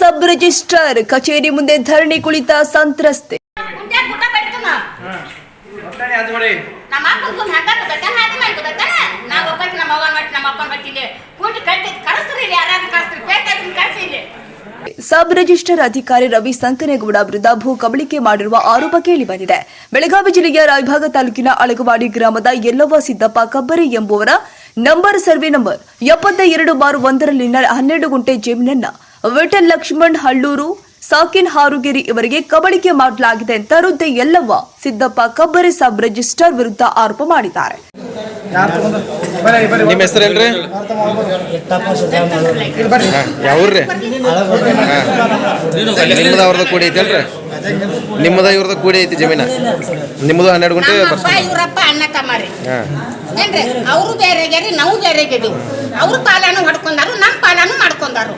Sub register ಕಚೇರಿ ಮುಂದೆ ಧರಣಿ ಕುಳಿತ ಸಂತ್ರಸ್ತೆ. ಸಬ್ ರಿಜಿಸ್ಟರ್ ಅಧಿಕಾರಿ ರವಿ ಸಂಕನೇಗೌಡ ವಿರುದ್ಧ ಭೂ ಕಬಳಿಕೆ ಮಾಡಿರುವ ಆರೋಪ ಕೇಳಿ ಬಂದಿದೆ. ಬೆಳಗಾವಿ ಜಿಲ್ಲೆಯ ರಾಯಭಾಗ ತಾಲೂಕಿನ ಅಳಗವಾಡಿ ಗ್ರಾಮದ ಯಲ್ಲವ್ವ ಸಿದ್ದಪ್ಪ ಕಬ್ಬರಿ ಎಂಬುವರ ನಂಬರ್ ಸರ್ವೆ ನಂಬರ್ ಎಪ್ಪತ್ತ ಎರಡು ಬಾರು ಒಂದರಲ್ಲಿನ ಹನ್ನೆರಡು ಗುಂಟೆ ಜಮೀನನ್ನ ವಿಠಲ್ ಲಕ್ಷ್ಮಣ್ ಹಳ್ಳೂರು ಸಾಕಿನ್ ಹಾರುಗಿರಿ ಇವರಿಗೆ ಕಬಳಿಕೆ ಮಾಡಲಾಗಿದೆ ಅಂತ ವೃದ್ಧೆ ಯಲ್ಲವ್ವ ಸಿದ್ದಪ್ಪ ಕಬ್ಬರಿ ಸಬ್ ರಿಜಿಸ್ಟರ್ ವಿರುದ್ಧ ಆರೋಪ ಮಾಡಿದ್ದಾರೆ. ನಿಮ್ಮ ಹೆಸರು ಏನ್ರಿ ಇಲ್ಲಿ ಬರ್ರಿ ಯಾವ್ರಿ ನಿಮ್ಮದ ಅವ್ರದ ಕೂಡಿ ಐತಲ್ರಿ ನಿಮ್ಮದ ಇವ್ರದ ಕೂಡಿ ಐತಿ ಜಮೀನ? ನಿಮ್ಮದು ಹನ್ನೆರಡು ಗಂಟೆ ಇವ್ರಪ್ಪ ಅಣ್ಣ ತಮ್ಮರಿ. ಏನ್ರಿ? ಅವರು ಬೇರೆ ನಾವು ಬೇರೆ ಅವ್ರ ಪಾಲಾನು ಹೊಡ್ಕೊಂಡಾರು ನಮ್ಮ ಪಾಲಾನು ಮಾಡ್ಕೊಂಡಾರು.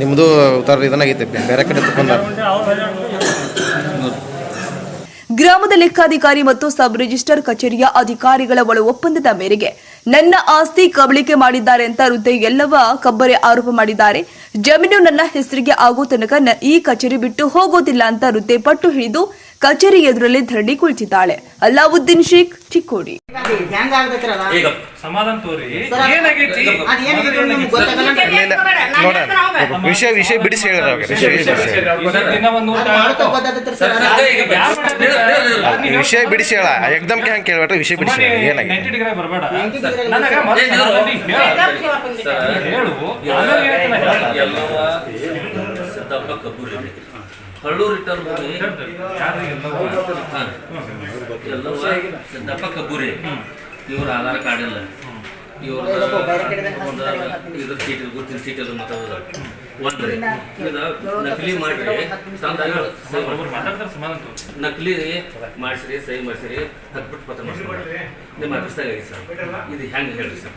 ನಿಮ್ಮದು ಉತ್ತರ ಇದನ್ನಾಗೈತೆ, ಬೇರೆ ಕಡೆ ಗ್ರಾಮದ ಲೆಕ್ಕಾಧಿಕಾರಿ ಮತ್ತು ಸಬ್ ರಿಜಿಸ್ಟರ್ ಕಚೇರಿಯ ಅಧಿಕಾರಿಗಳ ಒಳ ಒಪ್ಪಂದದ ಮೇರೆಗೆ ನನ್ನ ಆಸ್ತಿ ಕಬಳಿಕೆ ಮಾಡಿದ್ದಾರೆ ಅಂತ ವೃದ್ಧೆ ಎಲ್ಲವ ಕಬ್ಬರೆ ಆರೋಪ ಮಾಡಿದ್ದಾರೆ. ಜಮೀನು ನನ್ನ ಹೆಸರಿಗೆ ಆಗೋ ತನಕ ಈ ಕಚೇರಿ ಬಿಟ್ಟು ಹೋಗೋದಿಲ್ಲ ಅಂತ ವೃದ್ಧೆ ಪಟ್ಟು ಹಿಡಿದು ಕಚೇರಿ ಎದುರಲ್ಲಿ ಧರಣಿ ಕುಳಿತಿದ್ದಾಳೆ. ಅಲ್ಲಾವುದ್ದೀನ್ ಶೇಖ್ ಚಿಕ್ಕೋಡಿ. ಈಗ ಸಮಾಧಾನ ತೋರಿ. ಏನಾಗೈತಿ? ವಿಷಯ ವಿಷಯ ಬಿಡಿಸಿ ಹೇಳಿರ ವಿಷಯ ದಿನ ಒಂದು ಬಿಡಿಸಿ ಹೇಳ ಎಕ್ದಮ್ ಹಂಗೆ ಕೇಳ್ಬೇಟ್ರೆ ವಿಷಯ ಬಿಡಿಸಿ ಹೇಳ ಏನಾಗಿದೆ? 90 ಡಿಗ್ರಿ ಬರಬೇಡ. 90 ನನಗ ಇಲ್ಲ. ಮೊದ್ಲು ಏನ್ ಸಮಾಧಾನ ಹೇಳು? ಹೇಳು. ಹೇಳು ಆಮೇಲೆ ಹೇಳ್ತೀನಿ ಹೇಳು. ಸಿದ್ದಪ್ಪ ಕಬ್ಬೂರಿ ಹಳ್ಳೂರು ರಿಟರ್ನ್ ಭೂಮಿ ಎಲ್ಲ ಎಲ್ಲವೂ? ಸಿದ್ದಪ್ಪ ಕಬ್ಬೂರಿ ಇವ್ರ ಆಧಾರ್ ಕಾರ್ಡ್ ಇಲ್ಲ ಇವ್ರ ಒಂದು ಇದ್ರ ಸೀಟ್ ಗುರುತಿನ ಸೀಟ್ ಎಲ್ಲ ಮಾತಾಡೋದು ಒಂದ್ರಿ. ಇದು ನಕಲಿ ಮಾಡ್ರಿ. ನಕಲಿ ಮಾಡಿಸ್ರಿ ಸಹಿ ಮಾಡಿಸ್ರಿ ಹತ್ಬಿಟ್ಟು ಪತ್ರ ಮಾಡಿಸ್ರಿ ನಿಮ್ಮ ಆಫೀಸ್ದಾಗ ಸರ್. ಇದು ಹೆಂಗೆ ಹೇಳ್ರಿ ಸರ್?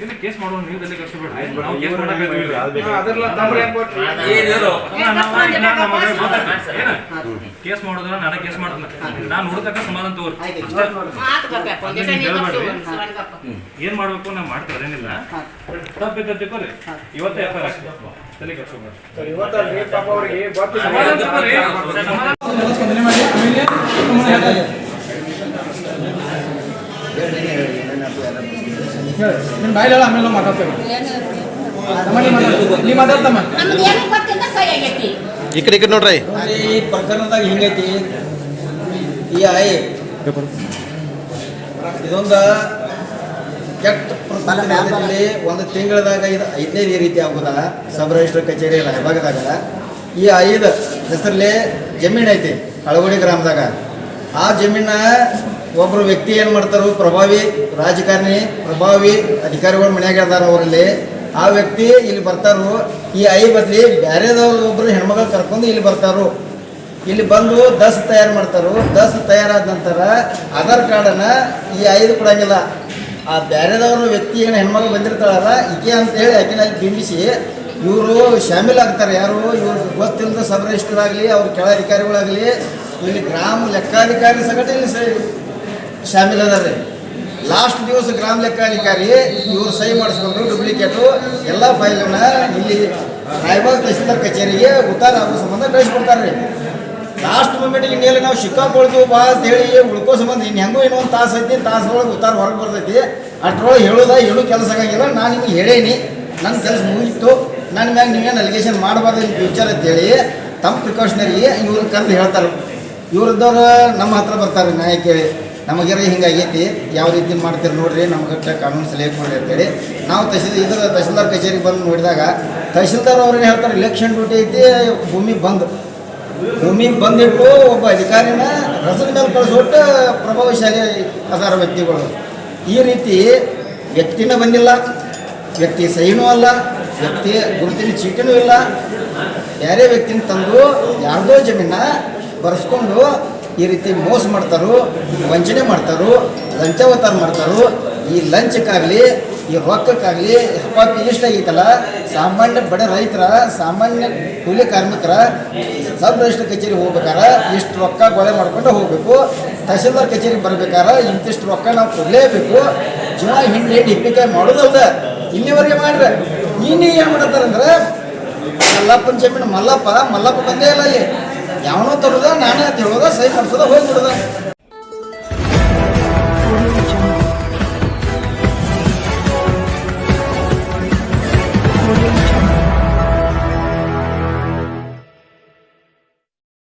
ಇದು ಕೇಸ್ ಮಾಡೋಣ ನೀವು ತಲೆ ಕೆಡಿಸ್ಕೊಬೇಡ್ರಿ. ನಾವು ಕೇಸ್ ಮಾಡಕ್ಕೆ ಅದೆಲ್ಲ? ಕೇಸ್ ಮಾಡೋದ್ರ ನಾನು ಕೇಸ್ ಮಾಡ್ತಾನೆ ನಾನು ಹುಡುಕಕ್ಕ ಸಮಾಧಾನ ತಗೋರಿ. ಏನ್ ಮಾಡ್ಬೇಕು ನಾ ಮಾಡ್ತಾರೆ ಏನಿಲ್ಲ ತಪ್ಪಿದ್ದ ತಿಳ್ಕೊರಿ ಇವತ್ತೇ ಎಫ್ ಐ ಆರ್ ತಲೆ ಸಮಾಧಾನ ಸ್ಪಂದನೆ ಮಾಡಿ ಆಮೇಲೆ ತಮ್ಮನ್ನ ನಿಮ್ಮ ಹೇಳು. ನಿಮ್ ಬಾಯಲ್ಲಿ ಹೇಳು, ಆಮೇಲೆ ಮಾತಾಡ್ತೇವೆ ನೀ ಮಾತಾಡ್ತಮ್ಮ ನಮ್ದು ಗೊತ್ತಿಲ್ಲ ಆಗೈತಿ. ಈ ಕಡೆ ಈ ಕಡೆ ನೋಡ್ರಿ. ಈ ಪ್ರಕರಣದಾಗ ಹಿಂಗೈತಿ? ಈ ಆಯಿ ಇದೊಂದ ಕೆಟ್ಟ ಪ್ರತಿಮೆ ಒಂದು ತಿಂಗಳದಾಗ ಇದು ಐದನೇ ಈ ರೀತಿ ಆಗುದ? ಸಬ್ ರಿಜಿಸ್ಟರ್ ಕಚೇರಿ ಭಾಗದಾಗ ಈ ಐದು ಹೆಸರಲ್ಲಿ ಜಮೀನ್ ಐತಿ ಕಳಗುಡಿ ಗ್ರಾಮದಾಗ. ಆ ಜಮೀನ ಒಬ್ರು ವ್ಯಕ್ತಿ ಏನು ಮಾಡ್ತಾರೋ ಪ್ರಭಾವಿ ರಾಜಕಾರಣಿ, ಪ್ರಭಾವಿ ಅಧಿಕಾರಿಗಳು ಮನ್ಯಾಗ ಇರ್ತಾರ ಅವರಲ್ಲಿ. ಆ ವ್ಯಕ್ತಿ ಇಲ್ಲಿ ಬರ್ತಾರೋ. ಈ ಐ ಬದಲಿ ಬೇರೆದವ್ರು ಒಬ್ಬರು ಹೆಣ್ಮಗಳು ಕರ್ಕೊಂಡು ಇಲ್ಲಿ ಬರ್ತಾರೋ. ಇಲ್ಲಿ ಬಂದು ದಸ್ ತಯಾರು ಮಾಡ್ತಾರೋ. ದಸ್ ತಯಾರಾದ ನಂತರ ಆಧಾರ್ ಕಾರ್ಡನ್ನು ಈ ಐದು ಕೊಡಂಗಿಲ್ಲ. ಆ ಬೇರೆದವ್ರ ವ್ಯಕ್ತಿ ಏನು ಹೆಣ್ಮಗಳು ಬಂದಿರ್ತಾಳಲ್ಲ, ಈಕೆ ಅಂತೇಳಿ ಹೇಳಿ ಆಕಿನ ಅಲ್ಲಿ ಬಿಂಬಿಸಿ ಇವರು ಶಾಮೀಲ್ ಆಗ್ತಾರೆ. ಯಾರು? ಇವ್ರು ಗೊತ್ತಿಲ್ಲದ ಸಬ್ ರಿಜಿಸ್ಟರ್ ಆಗಲಿ ಅವ್ರ ಕೆಳ ಅಧಿಕಾರಿಗಳಾಗಲಿ, ಇಲ್ಲಿ ಗ್ರಾಮ ಲೆಕ್ಕಾಧಿಕಾರಿ ಸಂಘಟನೆ ಇಲ್ಲಿ ಶಾಮೀಲ್ ಅದಾರೆ ಲಾಸ್ಟ್ ದಿವಸ ಗ್ರಾಮ ಲೆಕ್ಕಾಧಿಕಾರಿ ಇವರು ಸಹಿ ಮಾಡಿಸ್ಕೊಂಡು ಡೂಪ್ಲಿಕೇಟು ಎಲ್ಲ ಫೈಲನ್ನ ಇಲ್ಲಿ ರಾಯಬಾಗ್ ತಹಸೀಲ್ದಾರ್ ಕಚೇರಿಗೆ ಉತ್ತಾರ ಆಗೋ ಸಂಬಂಧ ಕಳಿಸ್ಕೊಡ್ತಾರೆ ಲಾಸ್ಟ್ ಮೂಮೆಂಟಿಗೆ ಇನ್ನೆಲ್ಲ ನಾವು ಸಿಕ್ಕಾಕೊಳ್ತೀವಿ ಬಾ ಅಂತ ಹೇಳಿ ಉಳ್ಕೋ ಸಂಬಂಧ ಇನ್ನು ಹೆಂಗೂ ಇನ್ನೊಂದು ತಾಸು ಐತಿ ತಾಸೊಳಗೆ ಉತ್ತಾರ ಹೊರಗೆ ಬರ್ತೈತಿ. ಅಷ್ಟರೊಳಗೆ ಹೇಳೋದ, ಹೇಳು ಕೆಲಸ ಆಗಂಗಿಲ್ಲ, ನಾನು ನಿಮ್ಗೆ ಹೇಳೇನಿ. ನನ್ನ ಕೆಲಸ ಮುಗೀತು ನನ್ನ ಮ್ಯಾಗ ನೀವೇನು ಅಲಿಗೇಷನ್ ಮಾಡಬಾರ್ದು ನಿಮ್ಮ ಫ್ಯೂಚರ್ ಅಂತೇಳಿ ತಮ್ಮ ಪ್ರಿಕಾಷನರಿಗೆ ಇವ್ರು ಕರೆದು ಹೇಳ್ತಾರೆ. ಇವ್ರದ್ದವ್ರು ನಮ್ಮ ಹತ್ರ ಬರ್ತಾರೆ ನ್ಯಾಯ ನಮಗೆಲ್ಲ ಹಿಂಗಾಗೈತಿ. ಯಾವ ರೀತಿ ಮಾಡ್ತೀರಿ ನೋಡ್ರಿ ನಮ್ಗೆ ಕಾನೂನು ಸಲಹೆ ಕೊಡ್ರಿ ಅಂತೇಳಿ. ನಾವು ತಹಸೀಲ್ ಇದ್ರ ತಹಸೀಲ್ದಾರ್ ಕಚೇರಿಗೆ ಬಂದು ನೋಡಿದಾಗ ತಹಸೀಲ್ದಾರ್ ಅವ್ರಿಗೆ ಹೇಳ್ತಾರೆ ಇಲೆಕ್ಷನ್ ಡ್ಯೂಟಿ ಐತಿ, ಭೂಮಿ ಬಂದ್. ಭೂಮಿ ಬಂದಿಟ್ಟು ಒಬ್ಬ ಅಧಿಕಾರಿನ ರಸದ ಮೇಲೆ ಕಳಿಸ್ಬಿಟ್ಟು ಪ್ರಭಾವಶಾಲಿ ಅದಾರ ವ್ಯಕ್ತಿಗಳು. ಈ ರೀತಿ ವ್ಯಕ್ತಿನ ಬಂದಿಲ್ಲ, ವ್ಯಕ್ತಿ ಸಹಿನೂ ಅಲ್ಲ, ವ್ಯಕ್ತಿ ಗುರುತಿನ ಚೀಟಿನೂ ಇಲ್ಲ. ಬೇರೆ ವ್ಯಕ್ತಿನ ತಂದು ಯಾರ್ದೋ ಜಮೀನ ಬರೆಸ್ಕೊಂಡು ಈ ರೀತಿ ಮೋಸ ಮಾಡ್ತಾರೋ, ವಂಚನೆ ಮಾಡ್ತಾರೋ ಲಂಚಾವತಾರ ಮಾಡ್ತಾರೋ, ಈ ಲಂಚಕ್ಕಾಗಲಿ, ಈ ರೊಕ್ಕಕ್ಕಾಗಲಿ ಇಷ್ಟ ಆಗೈತಲ್ಲ, ಸಾಮಾನ್ಯ ಬಡ ರೈತರ, ಸಾಮಾನ್ಯ ಕೂಲಿ ಕಾರ್ಮಿಕರ, ಸಬ್ ರಿಜಿಸ್ಟರ್ ಕಚೇರಿ ಹೋಗ್ಬೇಕಾರ, ಇಷ್ಟು ರೊಕ್ಕ ಗೊಳೆ ಮಾಡ್ಕೊಂಡು ಹೋಗ್ಬೇಕು. ತಹಸೀಲ್ದಾರ್ ಕಚೇರಿಗೆ ಬರ್ಬೇಕಾರ, ಇಂತಿಷ್ಟು ರೊಕ್ಕ ನಾವು ಕೊಡಲೇಬೇಕು. ಜೀವ ಹಿಂಡಿ ಹಿಪ್ಪಿಕಾಯಿ ಮಾಡೋದಲ್ದ ಇಲ್ಲಿವರೆಗೆ ಮಾಡ್ರೆ. ಇನ್ನು ಏನು ಮಾಡತ್ತಾರಂದ್ರೆ, ಮಲ್ಲಪ್ಪನ ಜಮೀನು ಮಲ್ಲಪ್ಪ ಮಲ್ಲಪ್ಪ ಬಂದೇ ಇಲ್ಲ ಅಲ್ಲಿ. ಯಾವನೋ ತರೋದ ನಾನೇ ತಿಳೋದ ಸೈ ಮಾಡ್ಸೋದ ಹೋಗಿ